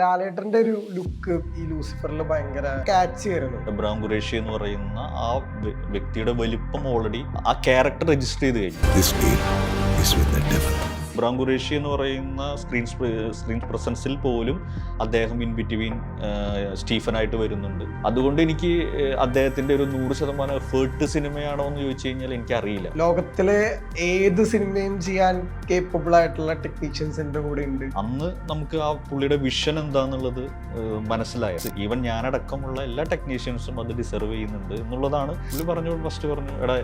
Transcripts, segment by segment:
ലാലേട്ടന്റെ ഒരു ലുക്ക് ഈ ലൂസിഫറിൽ ഭയങ്കര കാച്ച് ആയിരുന്നു. എബ്രാം ഖുറേഷി എന്ന് പറയുന്ന ആ വ്യക്തിയുടെ വലിപ്പം ഓൾറെഡി ആ ക്യാരക്ടർ രജിസ്റ്റർ ചെയ്ത് കഴിഞ്ഞു. ഖുറേഷി എന്ന് പറയുന്ന സ്ക്രീൻ സ്ക്രീൻ പ്രസൻസിൽ പോലും അദ്ദേഹം ഇൻ ബിറ്റ്വീൻ സ്റ്റീഫനായിട്ട് വരുന്നുണ്ട്. അതുകൊണ്ട് എനിക്ക് അദ്ദേഹത്തിന്റെ ഒരു നൂറ് ശതമാനം എഫേർട്ട് സിനിമയാണോ എന്ന് ചോദിച്ചു കഴിഞ്ഞാൽ എനിക്കറിയില്ല. ലോകത്തിലെ ഏത് സിനിമയും ചെയ്യാൻ കേപ്പബിൾ ആയിട്ടുള്ള ടെക്നീഷ്യൻസിന്റെ കൂടെ ഉണ്ട്. അന്ന് നമുക്ക് ആ പുള്ളിയുടെ വിഷൻ എന്താന്നുള്ളത് മനസ്സിലായ ഈവൻ ഞാനടക്കമുള്ള എല്ലാ ടെക്നീഷ്യൻസും അത് ഡിസർവ് ചെയ്യുന്നുണ്ട് എന്നുള്ളതാണ്. പുള്ളി പറഞ്ഞു ഫസ്റ്റ് പറഞ്ഞു എടാ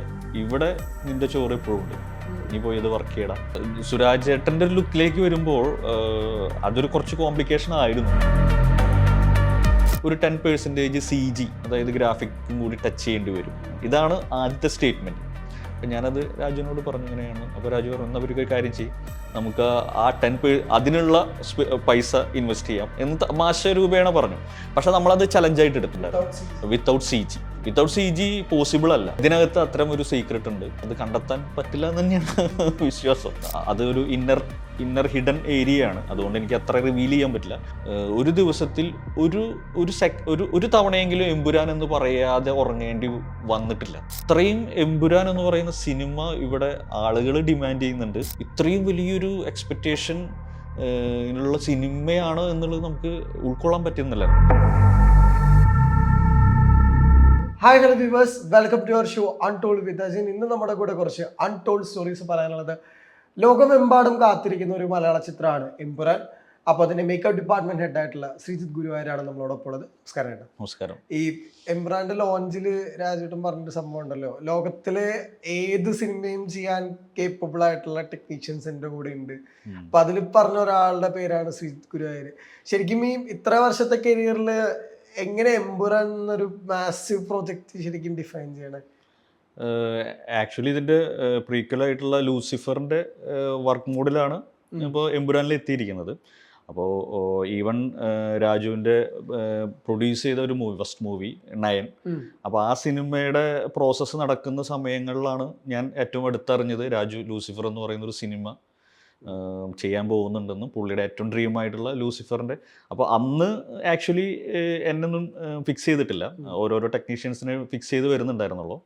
ഇവിടെ നിന്റെ ചോറ് ഇപ്പോഴും ഉണ്ട്. നീ പോയി ഇത് വർക്ക് ചെയ്യടാ. സുരാജ് ഏട്ടന്റെ ഒരു ലുക്കിലേക്ക് വരുമ്പോൾ അതൊരു കുറച്ച് കോംപ്ലിക്കേഷൻ ആയിരുന്നു. ഒരു ടെൻ പേഴ്സന്റേജ് സി ജി അതായത് ഗ്രാഫിക്കും കൂടി ടച്ച് ചെയ്യേണ്ടി വരും. ഇതാണ് ആദ്യത്തെ സ്റ്റേറ്റ്മെന്റ് അപ്പം ഞാനത് രാജുവിനോട് പറഞ്ഞു ഇങ്ങനെയാണ്. അപ്പോൾ രാജു പറഞ്ഞു അവർക്ക് ഒരു കാര്യം ചെയ്യും. നമുക്ക് ആ ടെൻ പേ അതിനുള്ള പൈസ ഇൻവെസ്റ്റ് ചെയ്യാം. എന്ന് തമാശ രൂപേണ പറഞ്ഞു. പക്ഷെ നമ്മളത് ചലഞ്ചായിട്ട് എടുത്തിട്ടുണ്ടായിരുന്നു without C G without C G possible അല്ല. ഇതിനകത്ത് അത്തരം ഒരു സീക്രട്ട് ഉണ്ട്. അത് കണ്ടെത്താൻ പറ്റില്ല എന്ന് തന്നെയാണ് വിശ്വാസം. അതൊരു ഇന്നർ ഇന്നർ ഹിഡൻ ഏരിയ ആണ്. അതുകൊണ്ട് എനിക്ക് അത്ര റിവീൽ ചെയ്യാൻ പറ്റില്ല. ഒരു ദിവസത്തിൽ ഒരു ഒരു സെക് ഒരു ഒരു തവണയെങ്കിലും എമ്പുരാൻ എന്ന് പറയാതെ ഉറങ്ങേണ്ടി വന്നിട്ടില്ല. ഇത്രയും എമ്പുരാൻ എന്ന് പറയുന്ന സിനിമ ഇവിടെ ആളുകൾ ഡിമാൻഡ് ചെയ്യുന്നുണ്ട്. ഇത്രയും വലിയൊരു എക്സ്പെക്റ്റേഷൻ ഇതിനുള്ള സിനിമയാണ് എന്നുള്ളത് നമുക്ക് ഉൾക്കൊള്ളാൻ പറ്റുന്നില്ല. Hi hello viewers welcome to your show untold with Ajin ഇന്ന് നമ്മുടെ കൂടെ കുറച്ച് അൺടോൾഡ് സ്റ്റോറീസ് പറയാനുള്ളത് ലോകമെമ്പാടും കാത്തിരിക്കുന്ന ഒരു മലയാള ചിത്രമാണ് എംപുരാൻ അപ്പോൾ അതിന്റെ മേക്കപ്പ് ഡിപ്പാർട്ട്മെന്റ് ഹെഡ് ആയിട്ടുള്ള ശ്രീജിത്ത് ഗുരുവായൂരാണ് നമ്മളോടൊപ്പം ഉള്ളത്. നമസ്കാരം ഏട്ടാ. നമസ്കാരം. ഈ എംബ്രാന്റെ ലോഞ്ചിൽ രാജേട്ടൻ പറഞ്ഞിട്ട് സംഭവം ഉണ്ടല്ലോ. ലോകത്തിലെ ഏത് സിനിമയും ചെയ്യാൻ കേപ്പബിൾ ആയിട്ടുള്ള ടെക്നീഷ്യൻസ് എന്റെ കൂടെ ഉണ്ട്. അപ്പൊ അതിൽ പറഞ്ഞ ഒരാളുടെ പേരാണ് ശ്രീജിത്ത് ഗുരുവായൂർ ശരിക്കും ഈ ഇത്ര വർഷത്തെ കരിയറിൽ എങ്ങനെ എംബുരാൻ എന്നൊരു മാസീവ് പ്രോജക്റ്റ് ശരിക്കും ഡിഫൈൻ ചെയ്യണേ? ആക്ച്വലി ഇതിന്റെ പ്രീക്വലായിട്ടുള്ള ലൂസിഫറിന്റെ വർക്ക് മോഡിലാണ് ഇപ്പോൾ എമ്പുരാനിൽ എത്തിയിരിക്കുന്നത്. അപ്പോൾ ഈവൻ രാജുവിന്റെ പ്രൊഡ്യൂസ് ചെയ്ത ഒരു മൂവി ഫസ്റ്റ് മൂവി നയൻ അപ്പോൾ ആ സിനിമയുടെ പ്രോസസ്സ് നടക്കുന്ന സമയങ്ങളിലാണ് ഞാൻ ഏറ്റവും അടുത്തറിഞ്ഞത് രാജു ലൂസിഫർ എന്ന് പറയുന്ന ഒരു സിനിമ ചെയ്യാൻ പോകുന്നുണ്ടെന്നും പുള്ളിയുടെ ഏറ്റവും ഡ്രീം ആയിട്ടുള്ള ലൂസിഫറിന്റെ അപ്പോൾ അന്ന് ആക്ച്വലി എന്നൊന്നും ഫിക്സ് ചെയ്തിട്ടില്ല. ഓരോരോ ടെക്നീഷ്യൻസിനെ ഫിക്സ് ചെയ്ത് വരുന്നുണ്ടായിരുന്നുള്ളൂ.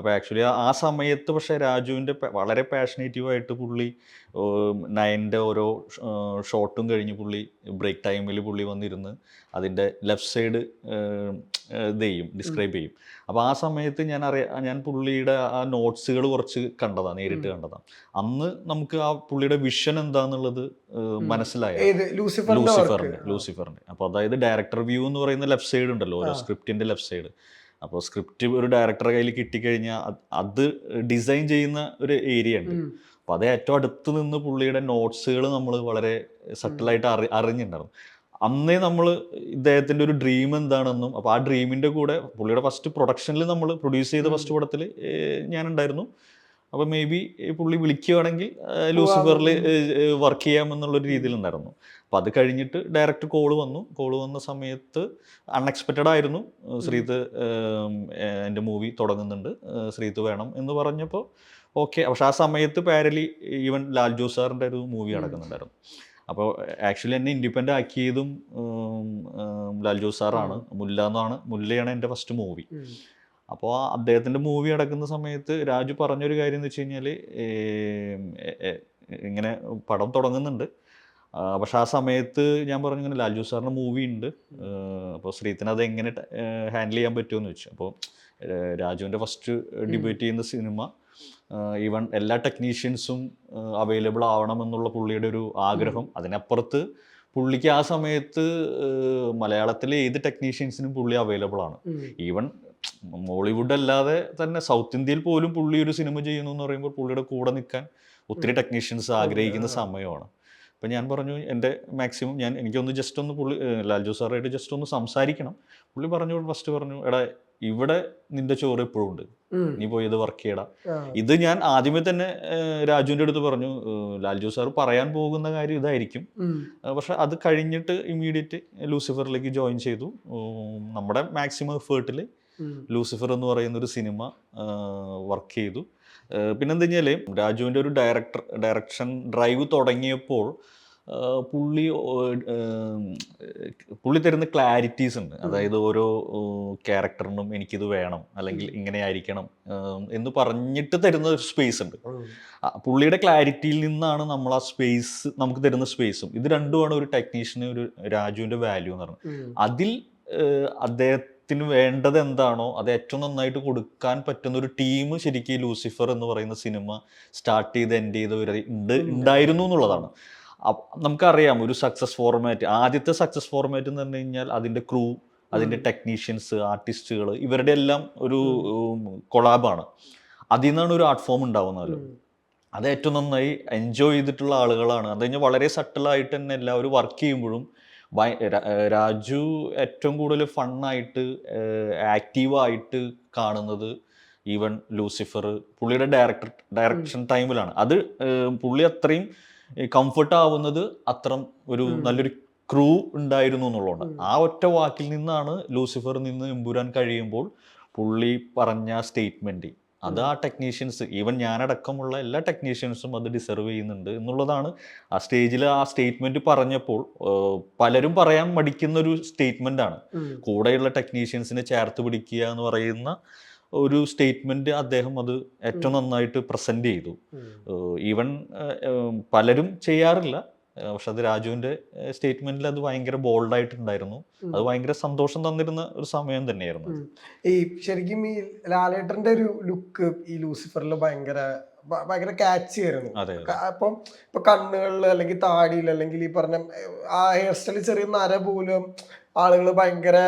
അപ്പോൾ ആക്ച്വലി ആ സമയത്ത് പക്ഷേ രാജുവിന്റെ വളരെ പാഷനേറ്റീവായിട്ട് പുള്ളി നയന്റെ ഓരോ ഷോട്ടും കഴിഞ്ഞ് പുള്ളി ബ്രേക്ക് ടൈമിൽ പുള്ളി വന്നിരുന്ന് അതിന്റെ ലെഫ്റ്റ് സൈഡ് ഇത് ചെയ്യും ഡിസ്ക്രൈബ് ചെയ്യും. അപ്പോൾ ആ സമയത്ത് ഞാൻ അറിയാ ഞാൻ പുള്ളിയുടെ ആ നോട്ട്സുകൾ കുറച്ച് കണ്ടതാണ് നേരിട്ട് കണ്ടതാണ്. അന്ന് നമുക്ക് ആ പുള്ളിയുടെ വിഷൻ എന്താന്നുള്ളത് മനസ്സിലായ? ലൂസിഫറിന്റെ ലൂസിഫറിന്റെ അപ്പോൾ അതായത് ഡയറക്ടർ വ്യൂ എന്ന് പറയുന്ന ലെഫ്റ്റ് സൈഡ് ഉണ്ടല്ലോ ഓരോ സ്ക്രിപ്റ്റിന്റെ സ്ക്രിപ്റ്റിന്റെ ലെഫ്റ്റ് സൈഡ് അപ്പോൾ സ്ക്രിപ്റ്റ് ഒരു ഡയറക്ടറുടെ കയ്യിൽ കിട്ടിക്കഴിഞ്ഞാൽ അത് ഡിസൈൻ ചെയ്യുന്ന ഒരു ഏരിയ ഉണ്ട്. അപ്പോൾ അത് ഏറ്റവും അടുത്ത് നിന്ന് പുള്ളിയുടെ നോട്ട്സുകൾ നമ്മൾ വളരെ സട്ടിലായിട്ട് അറി അറിഞ്ഞിട്ടുണ്ടായിരുന്നു. അന്നേ നമ്മൾ ഇദ്ദേഹത്തിന്റെ ഒരു ഡ്രീം എന്താണെന്നും അപ്പോൾ ആ ഡ്രീമിന്റെ കൂടെ പുള്ളിയുടെ ഫസ്റ്റ് പ്രൊഡക്ഷനിൽ നമ്മൾ പ്രൊഡ്യൂസ് ചെയ്ത ഫസ്റ്റ് പടത്തിൽ ഞാനുണ്ടായിരുന്നു. അപ്പോൾ മേ ബി പുള്ളി വിളിക്കുകയാണെങ്കിൽ ലൂസിഫറിൽ വർക്ക് ചെയ്യാമെന്നുള്ളൊരു രീതിയിലുണ്ടായിരുന്നു. അപ്പോൾ അത് കഴിഞ്ഞിട്ട് ഡയറക്റ്റ് കോൾ വന്നു. കോൾ വന്ന സമയത്ത് അൺഎക്സ്പെക്റ്റഡ് ആയിരുന്നു. ശ്രീത് ശ്രീത്ത് എന്റെ മൂവി തുടങ്ങുന്നുണ്ട്. ശ്രീത് ശ്രീത്ത് വേണം എന്ന് പറഞ്ഞപ്പോൾ ഓക്കെ പക്ഷെ ആ സമയത്ത് പാരലി ഈവൻ ലാൽ ജോസ് സാറിന്റെ ഒരു മൂവി നടക്കുന്നുണ്ടായിരുന്നു. അപ്പോൾ ആക്ച്വലി എന്നെ ഇൻഡിപെൻഡന്റ് ആക്കിയതും ലാൽ ജോസ് സാറാണ്. മുല്ല എന്നാണ്. മുല്ലയാണ് എന്റെ ഫസ്റ്റ് മൂവി അപ്പോൾ അദ്ദേഹത്തിന്റെ മൂവി നടക്കുന്ന സമയത്ത് രാജു പറഞ്ഞൊരു കാര്യം എന്ന് വെച്ച് കഴിഞ്ഞാൽ ഇങ്ങനെ പടം തുടങ്ങുന്നുണ്ട്. പക്ഷെ ആ സമയത്ത് ഞാൻ പറഞ്ഞു ഇങ്ങനെ ലാൽജു സാറിന്റെ മൂവി ഉണ്ട്. അപ്പോൾ ശ്രീത്തിന് അത് എങ്ങനെ ഹാൻഡിൽ ചെയ്യാൻ പറ്റുമെന്ന് വെച്ചു. അപ്പോൾ രാജുവിന്റെ ഫസ്റ്റ് ഡിബേറ്റ് ചെയ്യുന്ന സിനിമ ഈവൻ എല്ലാ ടെക്നീഷ്യൻസും അവൈലബിൾ ആവണമെന്നുള്ള പുള്ളിയുടെ ഒരു ആഗ്രഹം. അതിനപ്പുറത്ത് പുള്ളിക്ക് ആ സമയത്ത് മലയാളത്തിലെ ഏത് ടെക്നീഷ്യൻസിനും പുള്ളി അവൈലബിൾ ആണ്. ഈവൻ മോളിവുഡ് അല്ലാതെ തന്നെ സൗത്ത് ഇന്ത്യയിൽ പോലും പുള്ളി ഒരു സിനിമ ചെയ്യുന്നു എന്ന് പറയുമ്പോൾ പുള്ളിയുടെ കൂടെ നിൽക്കാൻ ഒത്തിരി ടെക്നീഷ്യൻസ് ആഗ്രഹിക്കുന്ന സമയമാണ്. അപ്പം ഞാൻ പറഞ്ഞു എന്റെ മാക്സിമം ഞാൻ എനിക്കൊന്ന് ജസ്റ്റ് ഒന്ന് പുള്ളി ലാൽജോ സാറായിട്ട് ജസ്റ്റ് ഒന്ന് സംസാരിക്കണം. പുള്ളി പറഞ്ഞു ഫസ്റ്റ് പറഞ്ഞു എടാ ഇവിടെ നിന്റെ ചോറ് എപ്പോഴും ഉണ്ട്. നീ പോയി ഇത് വർക്ക് ചെയ്യടാ. ഇത് ഞാൻ ആദ്യമേ തന്നെ രാജുവിന്റെ അടുത്ത് പറഞ്ഞു ലാൽജു സാർ പറയാൻ പോകുന്ന കാര്യം ഇതായിരിക്കും. പക്ഷെ അത് കഴിഞ്ഞിട്ട് ഇമ്മീഡിയറ്റ് ലൂസിഫറിലേക്ക് ജോയിൻ ചെയ്തു. നമ്മുടെ മാക്സിമം എഫേർട്ടിൽ ലൂസിഫർ എന്ന് പറയുന്ന ഒരു സിനിമ വർക്ക് ചെയ്തു. പിന്നെന്താ വെച്ചാൽ രാജുവിന്റെ ഒരു ഡയറക്ടർ ഡയറക്ഷൻ ഡ്രൈവ് തുടങ്ങിയപ്പോൾ പുള്ളി പുള്ളി തരുന്ന ക്ലാരിറ്റീസ് ഉണ്ട്. അതായത് ഓരോ ക്യാരക്ടറിനും എനിക്കിത് വേണം അല്ലെങ്കിൽ ഇങ്ങനെ ആയിരിക്കണം എന്ന് പറഞ്ഞിട്ട് തരുന്ന ഒരു സ്പേസ് ഉണ്ട്. പുള്ളിയുടെ ക്ലാരിറ്റിയിൽ നിന്നാണ് നമ്മൾ ആ സ്പേസ് നമുക്ക് തരുന്ന സ്പേസും ഇത് രണ്ടുമാണ് ഒരു ടെക്നീഷ്യന് ഒരു രാജുവിന്റെ വാല്യൂ എന്ന് പറഞ്ഞത്. അതിൽ ഏഹ്, അദ്ദേഹത്തിന് വേണ്ടത് എന്താണോ അത് ഏറ്റവും നന്നായിട്ട് കൊടുക്കാൻ പറ്റുന്ന ഒരു ടീം ശരിക്കും ലൂസിഫർ എന്ന് പറയുന്ന സിനിമ സ്റ്റാർട്ട് ചെയ്ത് എൻഡ് ചെയ്ത് ഒരു ഉണ്ട് ഉണ്ടായിരുന്നു എന്നുള്ളതാണ്. നമുക്കറിയാം ഒരു സക്സസ് ഫോർമാറ്റ് ആദ്യത്തെ സക്സസ് ഫോർമാറ്റ് എന്ന് പറഞ്ഞു കഴിഞ്ഞാൽ അതിന്റെ ക്രൂ അതിന്റെ ടെക്നീഷ്യൻസ് ആർട്ടിസ്റ്റുകൾ ഇവരുടെ എല്ലാം ഒരു കൊളാബാണ് അതിൽ നിന്നാണ് ഒരു ആർട്ട് ഫോം ഉണ്ടാവുന്നത്. അത് ഏറ്റവും നന്നായി എൻജോയ് ചെയ്തിട്ടുള്ള ആളുകളാണ്. അത് കഴിഞ്ഞാൽ വളരെ സട്ടിലായിട്ട് തന്നെ എല്ലാവരും വർക്ക് ചെയ്യുമ്പോഴും രാജു ഏറ്റവും കൂടുതൽ ഫണ്ണായിട്ട് ആക്റ്റീവായിട്ട് കാണുന്നത് ഈവൻ ലൂസിഫർ പുള്ളിയുടെ ഡയറക്ടർ ഡയറക്ഷൻ ടൈമിലാണ്. അത് പുള്ളി അത്രയും കംഫർട്ട് ആവുന്നത് അത്രം ഒരു നല്ലൊരു ക്രൂ ഉണ്ടായിരുന്നു എന്നുള്ളതുകൊണ്ട്. ആ ഒറ്റ വാക്കിൽ നിന്നാണ് ലൂസിഫർ നിന്ന് എമ്പുരാൻ കഴിയുമ്പോൾ പുള്ളി പറഞ്ഞ സ്റ്റേറ്റ്മെന്റ് അത് ആ ടെക്നീഷ്യൻസ് ഈവൻ ഞാനടക്കമുള്ള എല്ലാ ടെക്നീഷ്യൻസും അത് ഡിസർവ് ചെയ്യുന്നുണ്ട് എന്നുള്ളതാണ്. ആ സ്റ്റേജിൽ ആ സ്റ്റേറ്റ്മെന്റ് പറഞ്ഞപ്പോൾ പലരും പറയാൻ മടിക്കുന്ന ഒരു സ്റ്റേറ്റ്മെന്റ് ആണ് കൂടെയുള്ള ടെക്നീഷ്യൻസിനെ ചേർത്ത് പിടിക്കുക എന്ന് പറയുന്ന ഒരു സ്റ്റേറ്റ്മെന്റ് അദ്ദേഹം അത് ഏറ്റവും നന്നായിട്ട് പ്രസന്റ് ചെയ്തു. ഈവൻ പലരും ചെയ്യാറില്ല. പക്ഷെ അത് രാജുവിന്റെ സ്റ്റേറ്റ്മെന്റിൽ അത് ഭയങ്കര ബോൾഡായിട്ടുണ്ടായിരുന്നു അത് ഭയങ്കര സന്തോഷം തന്നിരുന്ന ഒരു സമയം തന്നെയായിരുന്നു ഈ ശരിക്കും ഈ ലാലേട്ടന്റെ ഒരു ലുക്ക് ഈ ലൂസിഫറിൽ ഭയങ്കര ഭയങ്കര കാച്ച് ആയിരുന്നു. അപ്പം ഇപ്പൊ കണ്ണുകളിൽ അല്ലെങ്കിൽ താടിയിൽ അല്ലെങ്കിൽ ഈ പറഞ്ഞ ആ ഹെയർ സ്റ്റൈൽ ചെറിയ നര പോലും ആളുകൾ ഭയങ്കര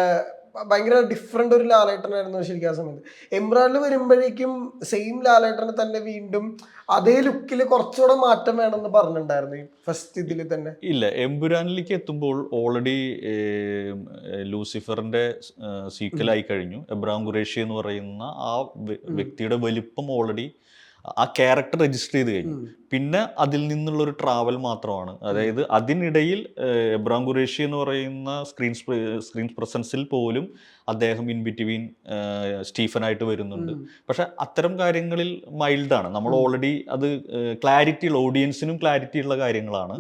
ഭയങ്കര ഡിഫറെന്റ് ഒരു ലാലേട്ടനായിരുന്നു ശരിക്കും ആ സമയത്ത്. എംബ്രാനിൽ വരുമ്പോഴേക്കും സെയിം ലാലേട്ടനെ തന്നെ വീണ്ടും അതേ ലുക്കിൽ കുറച്ചുകൂടെ മാറ്റം വേണമെന്ന് പറഞ്ഞിട്ടുണ്ടായിരുന്നു ഈ ഫസ്റ്റ് ഇതിൽ തന്നെ. ഇല്ല എംബുരാനിലേക്ക് എത്തുമ്പോൾ ഓൾറെഡി ലൂസിഫറിന്റെ സീക്വലായി കഴിഞ്ഞു. എബ്രാം ഖുറേഷി എന്ന് പറയുന്ന ആ വ്യക്തിയുടെ വലിപ്പം ഓൾറെഡി ആ ക്യാരക്ടർ രജിസ്റ്റർ ചെയ്ത് കഴിഞ്ഞു. പിന്നെ അതിൽ നിന്നുള്ള ഒരു ട്രാവൽ മാത്രമാണ്. അതായത് അതിനിടയിൽ എബ്രാം ഖുറേഷി എന്ന് പറയുന്ന സ്ക്രീൻ സ്ക്രീൻ പ്രസൻസിൽ പോലും അദ്ദേഹം ഇൻ ബിറ്റ്വീൻ സ്റ്റീഫനായിട്ട് വരുന്നുണ്ട്. പക്ഷെ അത്തരം കാര്യങ്ങളിൽ മൈൽഡാണ്. നമ്മൾ ഓൾറെഡി അത് ക്ലാരിറ്റി ഉള്ള ഓഡിയൻസിനും ക്ലാരിറ്റി ഉള്ള കാര്യങ്ങളാണ്.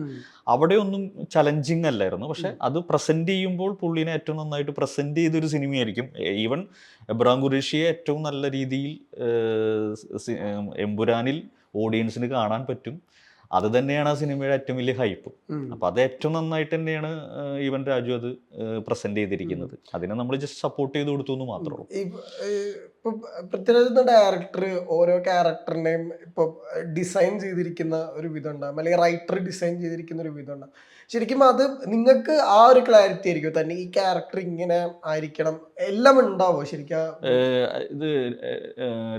അവിടെയൊന്നും ചലഞ്ചിങ് അല്ലായിരുന്നു. പക്ഷെ അത് പ്രസന്റ് ചെയ്യുമ്പോൾ പുള്ളിനെ ഏറ്റവും നന്നായിട്ട് പ്രസന്റ് ചെയ്തൊരു സിനിമയായിരിക്കും. ഈവൻ എബ്രാം ഖുറേഷിയെ ഏറ്റവും നല്ല രീതിയിൽ എമ്പുരാനിൽ ഓഡിയൻസിന് കാണാൻ പറ്റും. അത് തന്നെയാണ് ആ സിനിമയുടെ ഏറ്റവും വലിയ ഹൈപ്പ് അപ്പൊ അത് ഏറ്റവും നന്നായിട്ട് തന്നെയാണ് ഈവൻ രാജു അത് പ്രസന്റ് ചെയ്തിരിക്കുന്നത്. അതിനെ നമ്മൾ ജസ്റ്റ് സപ്പോർട്ട് ചെയ്ത് കൊടുത്തു എന്ന് മാത്രമേ പൃഥ്വിരാജ് ഡയറക്ടർ ഓരോ ക്യാരക്ടറിനെയും ഇപ്പൊ ഡിസൈൻ ചെയ്തിരിക്കുന്ന ഒരു വിധം ഉണ്ടാകും അല്ലെങ്കിൽ റൈറ്റർ ഡിസൈൻ ചെയ്തിരിക്കുന്ന ഒരു വിധം ഉണ്ടാകും ശരിക്കും അത് നിങ്ങൾക്ക് ആ ഒരു ക്ലാരിറ്റി ആയിരിക്കും. തന്നെ ഈ ക്യാരക്ടർ ഇങ്ങനെ ആയിരിക്കണം. എല്ലാം ഉണ്ടാവോ ശരിക്കും ഇത്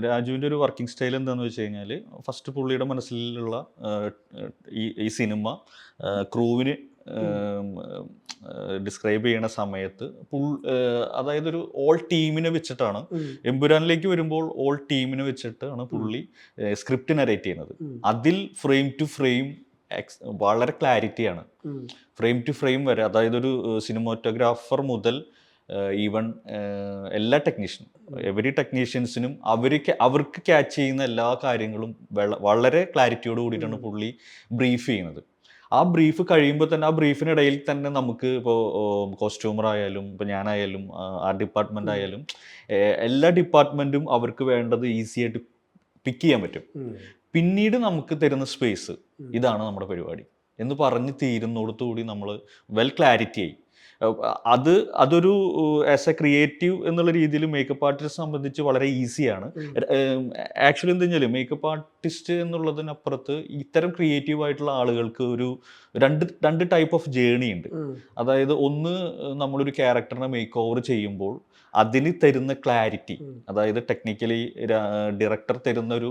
രാജുവിന്റെ ഒരു വർക്കിംഗ് സ്റ്റൈൽ എന്താണെന്ന് വെച്ച് കഴിഞ്ഞാൽ ഫസ്റ്റ് പുള്ളിയുടെ മനസ്സിലുള്ള ഈ ഈ സിനിമ ക്രൂവിന് ഡിസ്ക്രൈബ് ചെയ്യണ സമയത്ത് പുൾ അതായത് ഒരു ഓൾ ടീമിനെ വെച്ചിട്ടാണ് എമ്പുരാനിലേക്ക് വരുമ്പോൾ ഓൾ ടീമിനെ വെച്ചിട്ടാണ് പുള്ളി സ്ക്രിപ്റ്റ് നരേറ്റ് ചെയ്യുന്നത്. അതിൽ ഫ്രെയിം ടു ഫ്രെയിം വളരെ ക്ലാരിറ്റിയാണ്. ഫ്രെയിം ടു ഫ്രെയിം വരെ അതായത് ഒരു സിനിമാറ്റോഗ്രാഫർ മുതൽ ഈവൺ എല്ലാ ടെക്നീഷ്യനും എവരി ടെക്നീഷ്യൻസിനും അവർക്ക് അവർക്ക് ക്യാച്ച് ചെയ്യുന്ന എല്ലാ കാര്യങ്ങളും വളരെ ക്ലാരിറ്റിയോട് കൂടിയിട്ടാണ് പുള്ളി ബ്രീഫ് ചെയ്യുന്നത്. ആ ബ്രീഫ് കഴിയുമ്പോൾ തന്നെ ആ ബ്രീഫിനിടയിൽ തന്നെ നമുക്ക് ഇപ്പോൾ കോസ്റ്റ്യൂമർ ആയാലും ഇപ്പോൾ ഞാനായാലും ആ ഡിപ്പാർട്ട്മെന്റ് ആയാലും എല്ലാ ഡിപ്പാർട്ട്മെന്റും അവർക്ക് വേണ്ടത് ഈസി ആയിട്ട് പിക്ക് ചെയ്യാൻ പറ്റും. പിന്നീട് നമുക്ക് തരുന്ന സ്പേസ് ഇതാണ് നമ്മുടെ പരിപാടി. എന്ന് പറഞ്ഞ് തീരുന്നോടത്തുകൂടി നമ്മൾ വെൽ ക്ലാരിറ്റി ആയി. അത് അതൊരു ആസ് എ ക്രിയേറ്റീവ് എന്നുള്ള രീതിയിൽ മേക്കപ്പ് ആർട്ടിസ്റ്റ് സംബന്ധിച്ച് വളരെ ഈസിയാണ് ആക്ച്വലി എന്താ വെച്ചാൽ മേക്കപ്പ് ആർട്ടിസ്റ്റ് എന്നുള്ളതിനപ്പുറത്ത് ഇത്തരം ക്രിയേറ്റീവ് ആയിട്ടുള്ള ആളുകൾക്ക് ഒരു രണ്ട് രണ്ട് ടൈപ്പ് ഓഫ് ജേണി ഉണ്ട്. അതായത് ഒന്ന് നമ്മളൊരു ക്യാരക്ടറിനെ മേക്ക് ഓവർ ചെയ്യുമ്പോൾ അതിന് തരുന്ന ക്ലാരിറ്റി അതായത് ടെക്നിക്കലി ഡയറക്ടർ തരുന്ന ഒരു